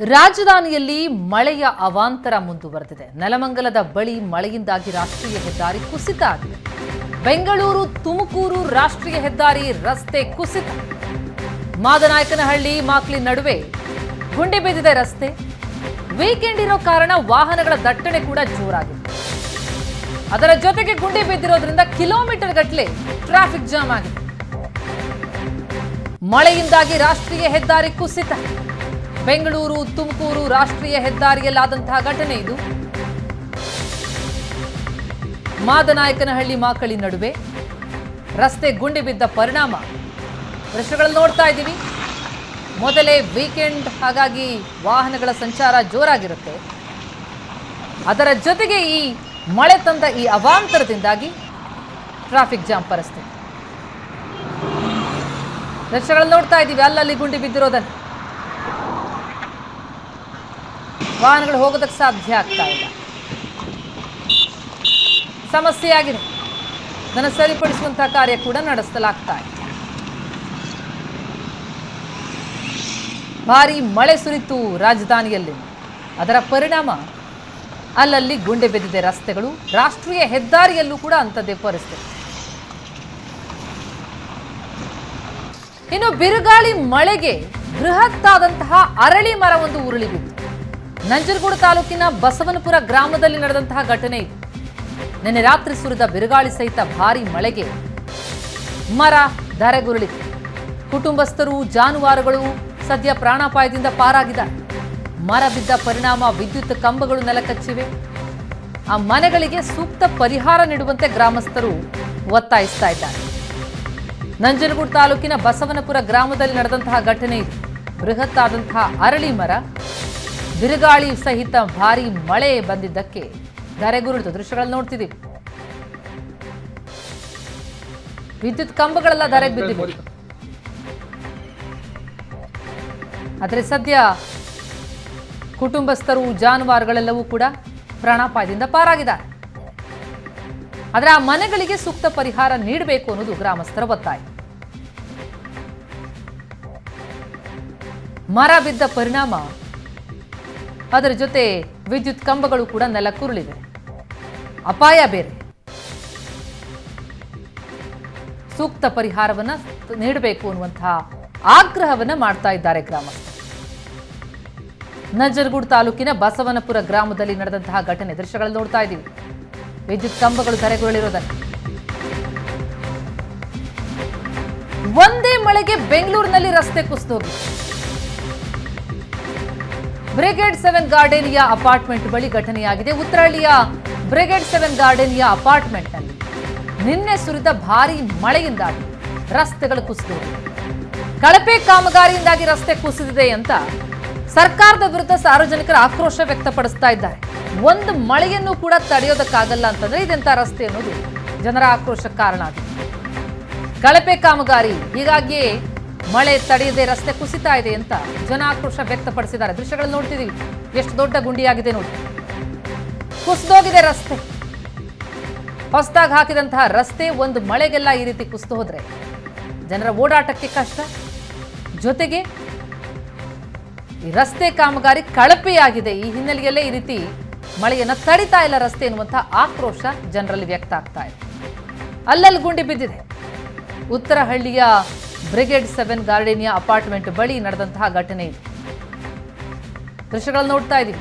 ರಾಜಧಾನಿಯಲ್ಲಿ ಮಳೆಯ ಅವಾಂತರ ಮುಂದುವರೆದಿದೆ. ನೆಲಮಂಗಲದ ಬಳಿ ಮಳೆಯಿಂದಾಗಿ ರಾಷ್ಟ್ರೀಯ ಹೆದ್ದಾರಿ ಕುಸಿತ ಆಗಿದೆ. ಬೆಂಗಳೂರು, ತುಮಕೂರು ರಾಷ್ಟ್ರೀಯ ಹೆದ್ದಾರಿ ರಸ್ತೆ ಕುಸಿತ. ಮಾದನಾಯಕನಹಳ್ಳಿ, ಮಾಕ್ಲಿ ನಡುವೆ ಗುಂಡಿ ಬಿದ್ದಿದೆ ರಸ್ತೆ. ವೀಕೆಂಡ್ ಇರೋ ಕಾರಣ ವಾಹನಗಳ ದಟ್ಟಣೆ ಕೂಡ ಜೋರಾಗಿದೆ. ಅದರ ಜೊತೆಗೆ ಗುಂಡಿ ಬಿದ್ದಿರೋದ್ರಿಂದ ಕಿಲೋಮೀಟರ್ ಗಟ್ಟಲೆ ಟ್ರಾಫಿಕ್ ಜಾಮ್ ಆಗಿದೆ. ಮಳೆಯಿಂದಾಗಿ ರಾಷ್ಟ್ರೀಯ ಹೆದ್ದಾರಿ ಕುಸಿತ. ಬೆಂಗಳೂರು, ತುಮಕೂರು ರಾಷ್ಟ್ರೀಯ ಹೆದ್ದಾರಿಯಲ್ಲಾದಂತಹ ಘಟನೆ ಇದು. ಮಾದನಾಯಕನಹಳ್ಳಿ ಮಾಕಳಿ ನಡುವೆ ರಸ್ತೆ ಗುಂಡಿ ಬಿದ್ದ ಪರಿಣಾಮ. ದೃಶ್ಯಗಳನ್ನು ನೋಡ್ತಾ ಇದ್ದೀವಿ. ಮೊದಲೇ ವೀಕೆಂಡ್ ಹಾಗಾಗಿ ವಾಹನಗಳ ಸಂಚಾರ ಜೋರಾಗಿರುತ್ತೆ. ಅದರ ಜೊತೆಗೆ ಈ ಮಳೆ ತಂದ ಈ ಅವಾಂತರದಿಂದಾಗಿ ಟ್ರಾಫಿಕ್ ಜಾಮ್ ಪರಿಸ್ಥಿತಿ. ದೃಶ್ಯಗಳನ್ನು ನೋಡ್ತಾ ಇದ್ದೀವಿ. ಅಲ್ಲಲ್ಲಿ ಗುಂಡಿ ಬಿದ್ದಿರೋದನ್ನು. ವಾಹನಗಳು ಹೋಗೋದಕ್ಕೆ ಸಾಧ್ಯ ಆಗ್ತಾ ಇಲ್ಲ. ಸಮಸ್ಯೆ ಆಗಿದೆ. ಅದನ್ನು ಸರಿಪಡಿಸುವಂತಹ ಕಾರ್ಯ ಕೂಡ ನಡೆಸಲಾಗ್ತಾ ಇದೆ. ಭಾರಿ ಮಳೆ ಸುರಿತು ರಾಜಧಾನಿಯಲ್ಲಿ. ಅದರ ಪರಿಣಾಮ ಅಲ್ಲಲ್ಲಿ ಗುಂಡೆ ಬಿದ್ದಿದೆ ರಸ್ತೆಗಳು, ರಾಷ್ಟ್ರೀಯ ಹೆದ್ದಾರಿಯಲ್ಲೂ ಕೂಡ ಅಂಥದ್ದೇ ಪರಿಸ್ಥಿತಿ. ಇನ್ನು ಬಿರುಗಾಳಿ ಮಳೆಗೆ ಬೃಹತ್ತಾದಂತಹ ಅರಳಿ ಮರವೊಂದು ಉರುಳಿ ಬಿತ್ತು. ನಂಜನಗೂಡು ತಾಲೂಕಿನ ಬಸವನಪುರ ಗ್ರಾಮದಲ್ಲಿ ನಡೆದಂತಹ ಘಟನೆ ಇದು. ನಿನ್ನೆ ರಾತ್ರಿ ಸುರಿದ ಬಿರುಗಾಳಿ ಸಹಿತ ಭಾರಿ ಮಳೆಗೆ ಮರ ಧರೆಗುರುಳಿತು ಕುಟುಂಬಸ್ಥರು, ಜಾನುವಾರುಗಳು ಸದ್ಯ ಪ್ರಾಣಾಪಾಯದಿಂದ ಪಾರಾಗಿದ್ದಾರೆ. ಮರ ಬಿದ್ದ ಪರಿಣಾಮ ವಿದ್ಯುತ್ ಕಂಬಗಳು ನೆಲಕಚ್ಚಿವೆ. ಆ ಮನೆಗಳಿಗೆ ಸೂಕ್ತ ಪರಿಹಾರ ನೀಡುವಂತೆ ಗ್ರಾಮಸ್ಥರು ಒತ್ತಾಯಿಸ್ತಾ ಇದ್ದಾರೆ. ನಂಜನಗೂಡು ತಾಲೂಕಿನ ಬಸವನಪುರ ಗ್ರಾಮದಲ್ಲಿ ನಡೆದಂತಹ ಘಟನೆ ಇದು. ಬೃಹತ್ತಾದಂತಹ ಅರಳಿ ಮರ ಬಿರುಗಾಳಿ ಸಹಿತ ಭಾರಿ ಮಳೆ ಬಂದಿದ್ದಕ್ಕೆ ಧರೆಗುರುಳಿತು ದೃಶ್ಯಗಳನ್ನು ನೋಡ್ತಿದ್ದೀವಿ. ವಿದ್ಯುತ್ ಕಂಬಗಳೆಲ್ಲ ಧರೆಗೆ ಬಿದ್ದಿವೆ ಆದರೆ ಸದ್ಯ ಕುಟುಂಬಸ್ಥರು ಜಾನುವಾರುಗಳೆಲ್ಲವೂ ಕೂಡ ಪ್ರಾಣಾಪಾಯದಿಂದ ಪಾರಾಗಿದ್ದಾರೆ. ಆದರೆ ಆ ಮನೆಗಳಿಗೆ ಸೂಕ್ತ ಪರಿಹಾರ ನೀಡಬೇಕು ಅನ್ನೋದು ಗ್ರಾಮಸ್ಥರ ಒತ್ತಾಯ. ಮರ ಬಿದ್ದ ಪರಿಣಾಮ ಅದರ ಜೊತೆ ವಿದ್ಯುತ್ ಕಂಬಗಳು ಕೂಡ ನೆಲಕ್ಕುರುಳಿವೆ ಅಪಾಯ ಬೇರೆ. ಸೂಕ್ತ ಪರಿಹಾರವನ್ನ ನೀಡಬೇಕು ಅನ್ನುವಂತಹ ಆಗ್ರಹವನ್ನ ಮಾಡ್ತಾ ಇದ್ದಾರೆ ಗ್ರಾಮಸ್ಥರು. ನಂಜನಗೂಡು ತಾಲೂಕಿನ ಬಸವನಪುರ ಗ್ರಾಮದಲ್ಲಿ ನಡೆದಂತಹ ಘಟನೆ ದೃಶ್ಯಗಳಲ್ಲಿ ನೋಡ್ತಾ ಇದ್ದೀವಿ. ವಿದ್ಯುತ್ ಕಂಬಗಳು ಧರೆಗುರುಳಿರೋದನ್ನು. ಒಂದೇ ಮಳೆಗೆ ಬೆಂಗಳೂರಿನಲ್ಲಿ ರಸ್ತೆ ಕುಸಿದೋಗಿದೆ. ಬ್ರಿಗೇಡ್ ಸೆವೆನ್ ಗಾರ್ಡೇನಿಯಾ ಅಪಾರ್ಟ್ಮೆಂಟ್ ಬಳಿ ಘಟನೆಯಾಗಿದೆ. ಉತ್ತರಹಳ್ಳಿಯ ಬ್ರಿಗೇಡ್ ಸೆವೆನ್ ಅಪಾರ್ಟ್ಮೆಂಟ್ ಅಪಾರ್ಟ್ಮೆಂಟ್ನಲ್ಲಿ ನಿನ್ನೆ ಸುರಿದ ಭಾರೀ ಮಳೆಯಿಂದಾಗಿ ರಸ್ತೆಗಳು ಕುಸಿದಿವೆ. ಕಳಪೆ ಕಾಮಗಾರಿಯಿಂದಾಗಿ ರಸ್ತೆ ಕುಸಿದಿದೆ ಅಂತ ಸರ್ಕಾರದ ವಿರುದ್ಧ ಸಾರ್ವಜನಿಕರ ಆಕ್ರೋಶ ವ್ಯಕ್ತಪಡಿಸ್ತಾ ಇದ್ದಾರೆ. ಒಂದು ಮಳೆಯನ್ನು ಕೂಡ ತಡೆಯೋದಕ್ಕಾಗಲ್ಲ ಅಂತಂದ್ರೆ ಇದೆಂತ ರಸ್ತೆ ಅನ್ನೋದು ಜನರ ಆಕ್ರೋಶಕ್ಕೆ ಕಾರಣ ಆಗಿದೆ. ಕಳಪೆ ಕಾಮಗಾರಿ ಹೀಗಾಗಿಯೇ ಮಳೆ ತಡೆಯದೆ ರಸ್ತೆ ಕುಸಿತಾ ಇದೆ ಅಂತ ಜನ ಆಕ್ರೋಶ ವ್ಯಕ್ತಪಡಿಸಿದ್ದಾರೆ. ದೃಶ್ಯಗಳು ನೋಡ್ತಿದ್ದೀವಿ. ಎಷ್ಟು ದೊಡ್ಡ ಗುಂಡಿಯಾಗಿದೆ ನೋಡಿ. ಕುಸಿದೋಗಿದೆ ರಸ್ತೆ. ಹೊಸದಾಗಿ ಹಾಕಿದಂತಹ ರಸ್ತೆ ಒಂದು ಮಳೆಗೆಲ್ಲ ಈ ರೀತಿ ಕುಸಿದು ಹೋದ್ರೆ ಜನರ ಓಡಾಟಕ್ಕೆ ಕಷ್ಟ. ಜೊತೆಗೆ ಈ ರಸ್ತೆ ಕಾಮಗಾರಿ ಕಳಪೆಯಾಗಿದೆ. ಈ ಹಿನ್ನೆಲೆಯಲ್ಲೇ ಈ ರೀತಿ ಮಳೆಯನ್ನ ತಡಿತಾ ಇಲ್ಲ ರಸ್ತೆ ಎನ್ನುವಂತಹ ಆಕ್ರೋಶ ಜನರಲ್ಲಿ ವ್ಯಕ್ತ ಆಗ್ತಾ ಇದೆ. ಅಲ್ಲಲ್ಲಿ ಗುಂಡಿ ಬಿದ್ದಿದೆ. ಉತ್ತರಹಳ್ಳಿಯ ಬ್ರಿಗೇಡ್ ಸೆವೆನ್ ಗಾರ್ಡೇನಿಯಾ ಅಪಾರ್ಟ್ಮೆಂಟ್ ಬಳಿ ನಡೆದಂತಹ ಘಟನೆ. ಇದು ದೃಶ್ಯಗಳನ್ನು ನೋಡ್ತಾ ಇದ್ದೀವಿ.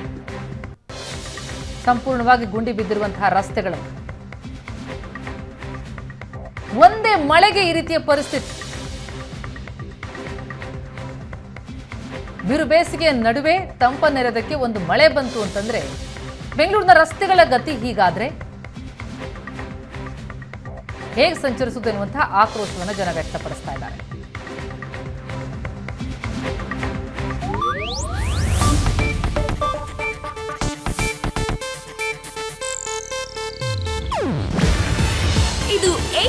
ಸಂಪೂರ್ಣವಾಗಿ ಗುಂಡಿ ಬಿದ್ದಿರುವಂತಹ ರಸ್ತೆಗಳು ಒಂದೇ ಮಳೆಗೆ ಈ ರೀತಿಯ ಪರಿಸ್ಥಿತಿ. ಬಿರು ಬೇಸಿಗೆಯ ನಡುವೆ ತಂಪ ನೆರೆದಕ್ಕೆ ಒಂದು ಮಳೆ ಬಂತು ಅಂತಂದ್ರೆ ಬೆಂಗಳೂರಿನ ರಸ್ತೆಗಳ ಗತಿ ಹೀಗಾದ್ರೆ ಹೇಗೆ ಸಂಚರಿಸುವುದು ಎನ್ನುವಂತಹ ಆಕ್ರೋಶವನ್ನು ಜನ ವ್ಯಕ್ತಪಡಿಸ್ತಾ ಇದ್ದಾರೆ.